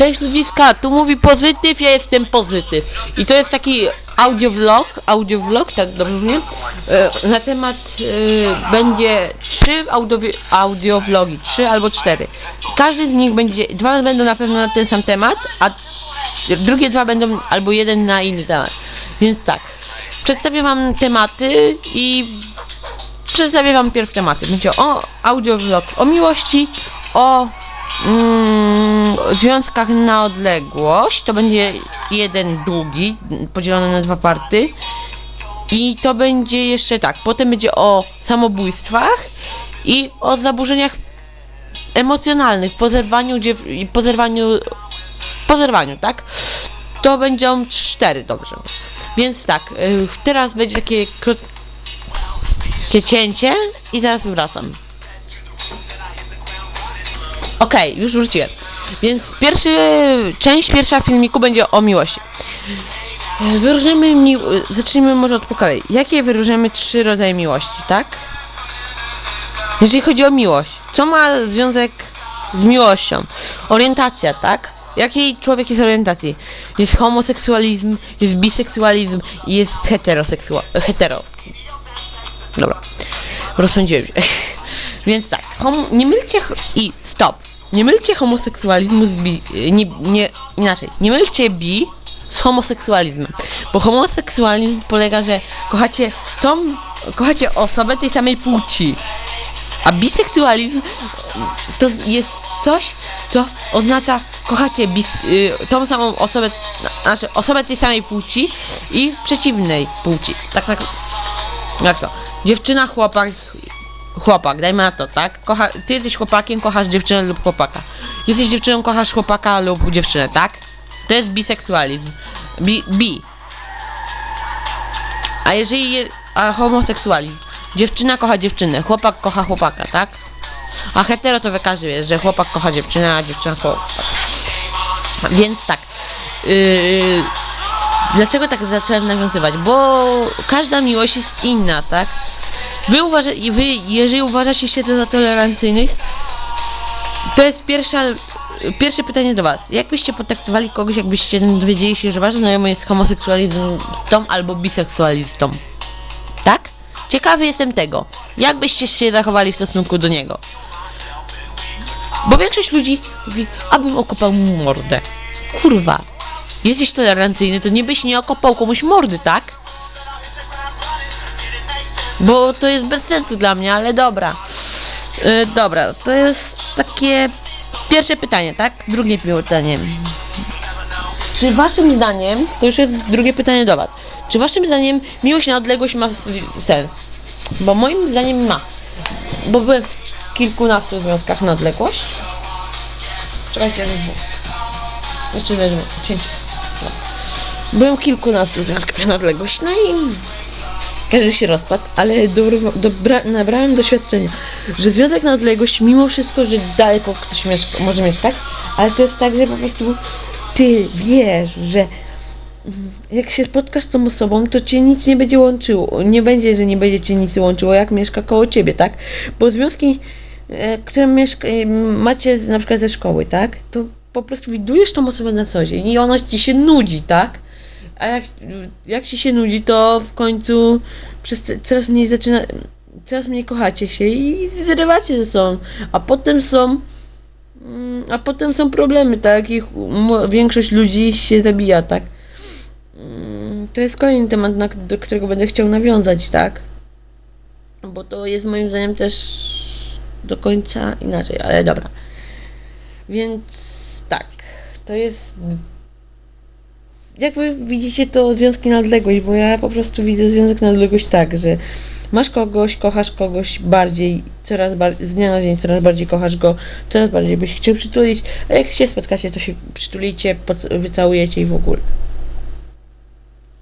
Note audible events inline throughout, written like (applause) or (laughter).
Cześć ludziska, tu mówi pozytyw, ja jestem pozytyw. I to jest taki audiovlog, audiovlog, tak dobrze e, na temat e, będzie trzy audiovlogi, trzy albo cztery. Każdy z nich będzie, dwa będą na pewno na ten sam temat, a drugie dwa będą albo jeden na inny temat. Więc tak, przedstawię wam tematy i przedstawię wam pierw tematy. Będzie o audiovlog o miłości, o mm, związkach na odległość. To będzie jeden długi, podzielony na dwa party. I to będzie jeszcze tak. Potem będzie o samobójstwach i o zaburzeniach emocjonalnych, po zerwaniu, dziew- i po zerwaniu, po zerwaniu, tak? To będą cztery, dobrze. Więc tak, y, teraz będzie takie krótkie cięcie i zaraz wracam. Okej, już wróciłem. Więc pierwszy, część pierwsza filmiku będzie o miłości. Wyróżniamy, mi... zacznijmy może od po kolei. Jakie wyróżniamy trzy rodzaje miłości, tak? Jeżeli chodzi o miłość, co ma związek z miłością? Orientacja, tak? Jakiej człowiek jest orientacji? Jest homoseksualizm, jest biseksualizm i jest heteroseksual... hetero. Dobra. Rozsądziłem się. (laughs) Więc tak, nie mylcie i stop. Nie mylcie homoseksualizmu z bi... Nie, nie, inaczej. Nie mylcie bi z homoseksualizmem. Bo homoseksualizm polega, że kochacie tą, kochacie osobę tej samej płci. A biseksualizm to jest coś, co oznacza kochacie bis, y, tą samą osobę, znaczy osobę tej samej płci i przeciwnej płci. Tak, tak. Jak to? Dziewczyna, chłopak, chłopak, dajmy na to, tak? Kocha, ty jesteś chłopakiem, kochasz dziewczynę lub chłopaka. Jesteś dziewczyną, kochasz chłopaka lub dziewczynę, tak? To jest biseksualizm. Bi, bi. A jeżeli je, a homoseksualizm? Dziewczyna kocha dziewczynę, chłopak kocha chłopaka, tak? A hetero to wykazuje, że chłopak kocha dziewczynę, a dziewczyna chłopaka. Więc tak. Yy, Dlaczego tak zacząłem nawiązywać? Bo każda miłość jest inna, tak? Wy, uważa, wy jeżeli uważacie się za tolerancyjnych, to jest pierwsza, pierwsze pytanie do was. Jak byście potraktowali kogoś, jakbyście dowiedzieli się, że wasz znajomy jest homoseksualistą albo biseksualistą? Tak? Ciekawy jestem tego. Jak byście się zachowali w stosunku do niego? Bo większość ludzi mówi, abym okopał mu mordę. Kurwa, jesteś tolerancyjny, to nie byś nie okopał komuś mordy, tak? Bo to jest bez sensu dla mnie, ale dobra. Yy, dobra, to jest takie pierwsze pytanie, tak? Drugie pytanie. Czy waszym zdaniem, to już jest drugie pytanie do was, czy waszym zdaniem miłość na odległość ma sens? Bo moim zdaniem ma. Bo byłem w kilkunastu związkach na odległość. Czekajcie. Jeszcze wezmę. Byłem w kilkunastu związkach na odległość, no i każdy się rozpadł, ale dobro, dobra, nabrałem doświadczenia, że związek na odległość, mimo wszystko, że daleko ktoś mieszka, może mieszkać, ale to jest tak, że po prostu ty wiesz, że jak się spotkasz z tą osobą, to cię nic nie będzie łączyło. Nie będzie, że nie będzie cię nic łączyło, jak mieszka koło ciebie, tak? Bo związki, e, które mieszka, e, macie na przykład ze szkoły, tak? To po prostu widujesz tą osobę na co dzień i ona ci się nudzi, tak? A jak, jak ci się nudzi, to w końcu przez coraz mniej zaczyna, coraz mniej kochacie się i zrywacie ze sobą, a potem są mm, a potem są problemy, tak? I mo- większość ludzi się zabija, tak? Mm, To jest kolejny temat, na, do którego będę chciał nawiązać, tak? Bo to jest moim zdaniem też do końca inaczej, ale dobra. Więc tak, to jest jak wy widzicie to związki na odległość, bo ja po prostu widzę związek na odległość tak, że masz kogoś, kochasz kogoś bardziej, coraz bardziej, z dnia na dzień coraz bardziej kochasz go, coraz bardziej byś chciał przytulić, a jak się spotkacie, to się przytulicie, wycałujecie i w ogóle.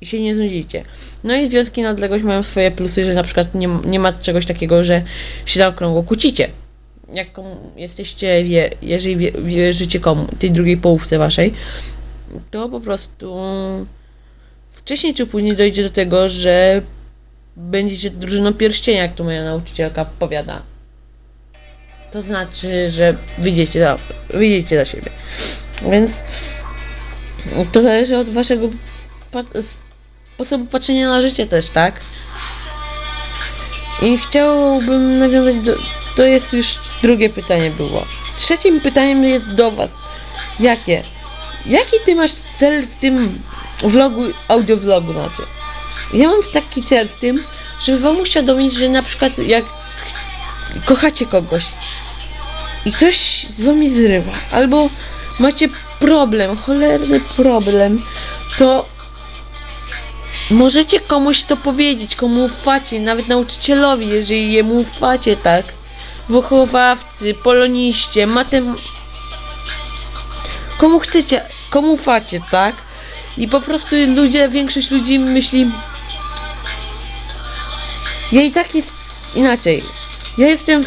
I się nie znudzicie. No i związki na odległość mają swoje plusy, że na przykład nie, nie ma czegoś takiego, że się na okrągło kłócicie. Jak jesteście, wie, jeżeli wie, wierzycie komu, tej drugiej połówce waszej, to po prostu wcześniej czy później dojdzie do tego, że będziecie drużyną pierścienia, jak to moja nauczycielka powiada. to znaczy, że wyjdziecie do, wyjdziecie do siebie. Więc to zależy od waszego sposobu patrzenia na życie też, tak? I chciałbym nawiązać do... To jest już drugie pytanie było. Trzecim pytaniem jest do was. Jakie? Jaki ty masz cel w tym vlogu, audiovlogu znaczy? Ja mam taki cel w tym, żeby wam uświadomić, że na przykład jak kochacie kogoś i ktoś z wami zrywa, albo macie problem, cholerny problem, to możecie komuś to powiedzieć, komu ufacie, nawet nauczycielowi, jeżeli jemu ufacie, tak? Wychowawcy, poloniście, matem... Komu chcecie, komu ufacie, tak? I po prostu ludzie, większość ludzi myśli... Ja i tak jest inaczej. Ja jestem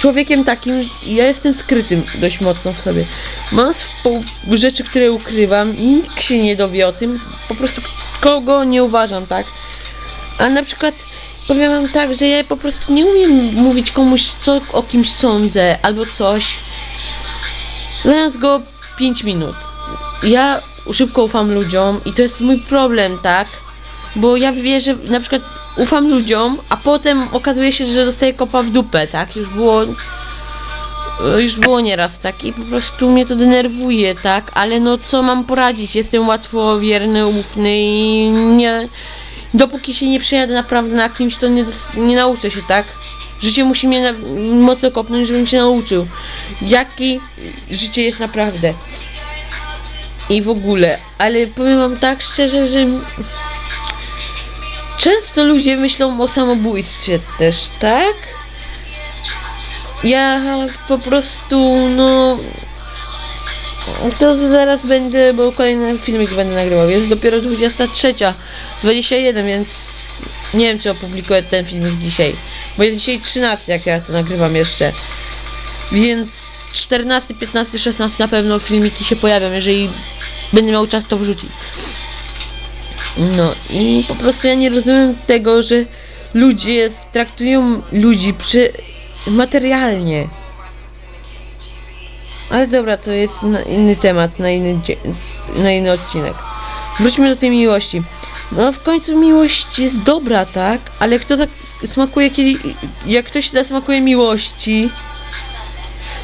człowiekiem takim, ja jestem skrytym dość mocno w sobie. Mam rzeczy, które ukrywam i nikt się nie dowie o tym. Po prostu kogo nie uważam, tak? A na przykład powiem wam tak, że ja po prostu nie umiem mówić komuś, co o kimś sądzę albo coś. Zamiast go 5 minut. Ja szybko ufam ludziom i to jest mój problem, tak? Bo ja wierzę, na przykład ufam ludziom, a potem okazuje się, że dostaję kopa w dupę, tak? Już było już było nieraz tak i po prostu mnie to denerwuje, tak? Ale no co mam poradzić? Jestem łatwowierny, ufny i nie... Dopóki się nie przejadę naprawdę na kimś, to nie, nie nauczę się, tak? Życie musi mnie na, mocno kopnąć, żebym się nauczył. Jaki życie jest naprawdę. I w ogóle. Ale powiem wam tak szczerze, że... Często ludzie myślą o samobójstwie też, tak? Ja po prostu, no. To zaraz będę, bo kolejny filmik będę nagrywał. Jest dopiero 23, 21, więc nie wiem, czy opublikuję ten filmik dzisiaj. Bo jest dzisiaj 13, jak ja to nagrywam jeszcze. Więc 14, 15, 16 na pewno filmiki się pojawią, jeżeli będę miał czas to wrzucić. No i po prostu ja nie rozumiem tego, że ludzie traktują ludzi przy materialnie. Ale dobra, to jest inny temat, na inny, na inny odcinek. Wróćmy do tej miłości. No w końcu miłość jest dobra, tak? Ale kto tak smakuje, kiedy... Jak ktoś zasmakuje miłości,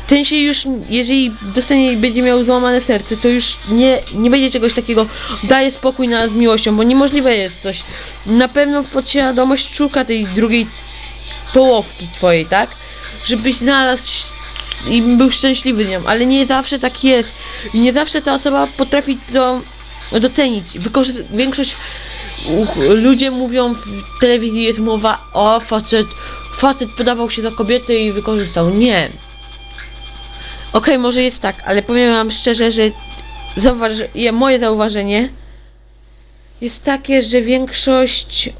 ten się już, jeżeli dostanie będzie miał złamane serce, to już nie, nie będzie czegoś takiego, daje spokój na z miłością, bo niemożliwe jest coś. Na pewno podświadomość szuka tej drugiej połowki twojej, tak? Żebyś znalazł i był szczęśliwy z nią, ale nie zawsze tak jest. I nie zawsze ta osoba potrafi to docenić. Wykorzy- większość ludzie mówią w telewizji jest mowa o facet, facet podawał się za kobietę i wykorzystał. Nie. Okej, może jest tak, ale powiem wam szczerze, że zauważ, ja, moje zauważenie jest takie, że większość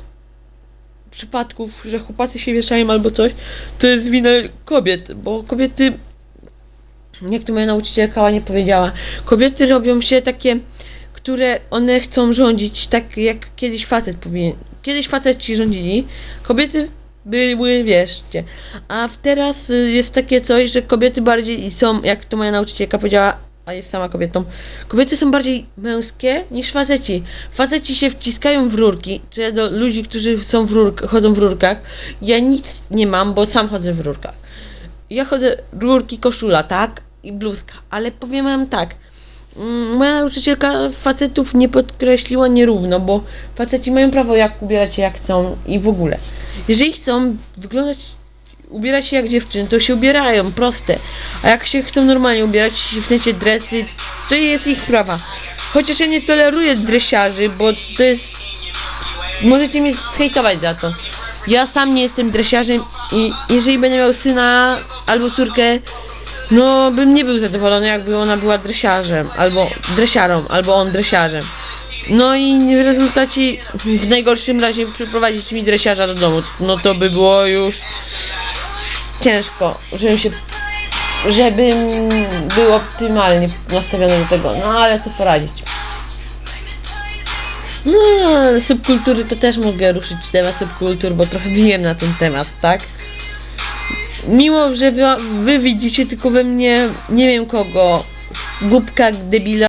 przypadków, że chłopacy się wieszają albo coś, to jest wina kobiet, bo kobiety, jak to moja nauczycielka ładnie powiedziała, kobiety robią się takie, które one chcą rządzić tak jak kiedyś facet powinien. Kiedyś faceci rządzili, kobiety były, wierzcie. A teraz y, jest takie coś, że kobiety bardziej są, jak to moja nauczycielka powiedziała, a jest sama kobietą, kobiety są bardziej męskie niż faceci. Faceci się wciskają w rurki, czy do ludzi, którzy są w rurk, chodzą w rurkach. Ja nic nie mam, bo sam chodzę w rurkach. Ja chodzę rurki, koszula, tak? I bluzka, ale powiem wam tak. Mm, Moja nauczycielka facetów nie podkreśliła nierówno, bo faceci mają prawo jak ubierać się jak chcą i w ogóle. Jeżeli chcą wyglądać, ubierać się jak dziewczyny, to się ubierają, proste. A jak się chcą normalnie ubierać, w sensie dresy, to jest ich sprawa. Chociaż ja nie toleruję dresiarzy, bo to jest... Możecie mnie hejtować za to. Ja sam nie jestem dresiarzem i jeżeli będę miał syna albo córkę, no bym nie był zadowolony, jakby ona była dresiarzem, albo dresiarą, albo on dresiarzem. No i w rezultacie w najgorszym razie przyprowadzić mi dresiarza do domu. No to by było już ciężko, żebym się żebym był optymalnie nastawiony do tego. No ale co poradzić. No, subkultury to też mogę ruszyć temat subkultur, bo trochę wiem na ten temat, tak? mimo, że wy, wy widzicie tylko we mnie, nie wiem kogo, głupka, debila,